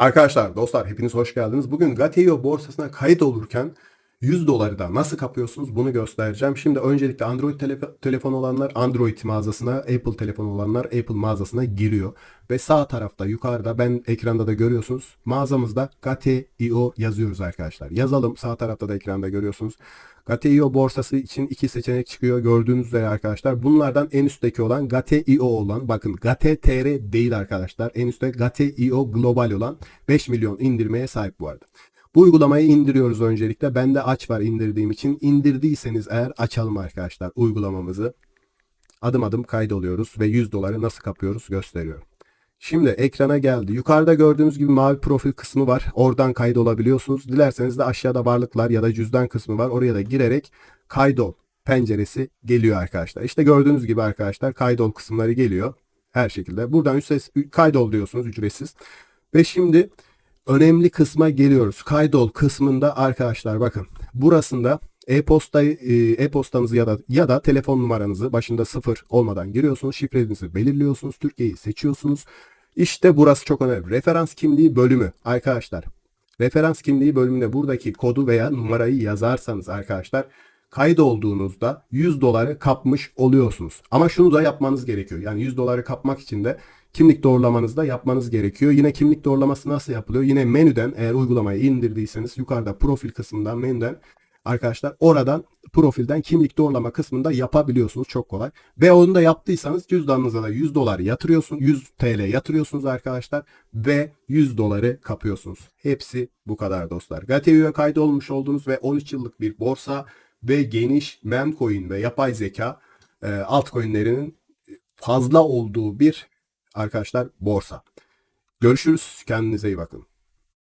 Arkadaşlar, dostlar hepiniz hoş geldiniz. Bugün Gateio borsasına kayıt olurken 100 doları da nasıl kapıyorsunuz bunu göstereceğim. Şimdi öncelikle Android telefon telefon olanlar Android mağazasına, Apple telefon olanlar Apple mağazasına giriyor. Ve sağ tarafta yukarıda ben ekranda da görüyorsunuz. Mağazamızda Gateio yazıyoruz arkadaşlar. Yazalım sağ tarafta da ekranda görüyorsunuz. Gateio borsası için iki seçenek çıkıyor gördüğünüz üzere arkadaşlar. Bunlardan en üstteki olan Gateio olan bakın Gate.tr değil arkadaşlar. En üstte Gateio Global olan 5 milyon indirmeye sahip bu arada. Bu uygulamayı indiriyoruz öncelikle. Bende aç var indirdiğim için. İndirdiyseniz eğer açalım arkadaşlar uygulamamızı. Adım adım kaydoluyoruz ve 100 doları nasıl kapıyoruz gösteriyorum. Şimdi ekrana geldi. Yukarıda gördüğünüz gibi mavi profil kısmı var. Oradan kaydolabiliyorsunuz. Dilerseniz de aşağıda varlıklar ya da cüzdan kısmı var. Oraya da girerek kaydol penceresi geliyor arkadaşlar. İşte gördüğünüz gibi arkadaşlar kaydol kısımları geliyor. Her şekilde. Buradan ücretsiz, kaydol diyorsunuz ücretsiz. Ve şimdi önemli kısma geliyoruz. Kaydol kısmında arkadaşlar bakın. Burasında e-posta e, e-postanızı ya da ya da telefon numaranızı başında sıfır olmadan giriyorsunuz. Şifrenizi belirliyorsunuz. Türkiye'yi seçiyorsunuz. İşte burası çok önemli. Referans kimliği bölümü arkadaşlar. Referans kimliği bölümünde buradaki kodu veya numarayı yazarsanız arkadaşlar kaydolduğunuzda 100 doları kapmış oluyorsunuz. Ama şunu da yapmanız gerekiyor. Yani 100 doları kapmak için de kimlik doğrulamanızı da yapmanız gerekiyor. Yine kimlik doğrulaması nasıl yapılıyor? Yine menüden eğer uygulamayı indirdiyseniz yukarıda profil kısmından menüden arkadaşlar oradan profilden kimlik doğrulama kısmında yapabiliyorsunuz çok kolay. Ve onu da yaptıysanız cüzdanınıza da 100 dolar yatırıyorsunuz. 100 TL yatırıyorsunuz arkadaşlar ve 100 doları kapıyorsunuz. Hepsi bu kadar dostlar. Gateo'ya kaydolmuş olduğunuz ve 13 yıllık bir borsa ve geniş memcoin ve yapay zeka e, altcoin'lerinin fazla olduğu bir arkadaşlar borsa. Görüşürüz. Kendinize iyi bakın.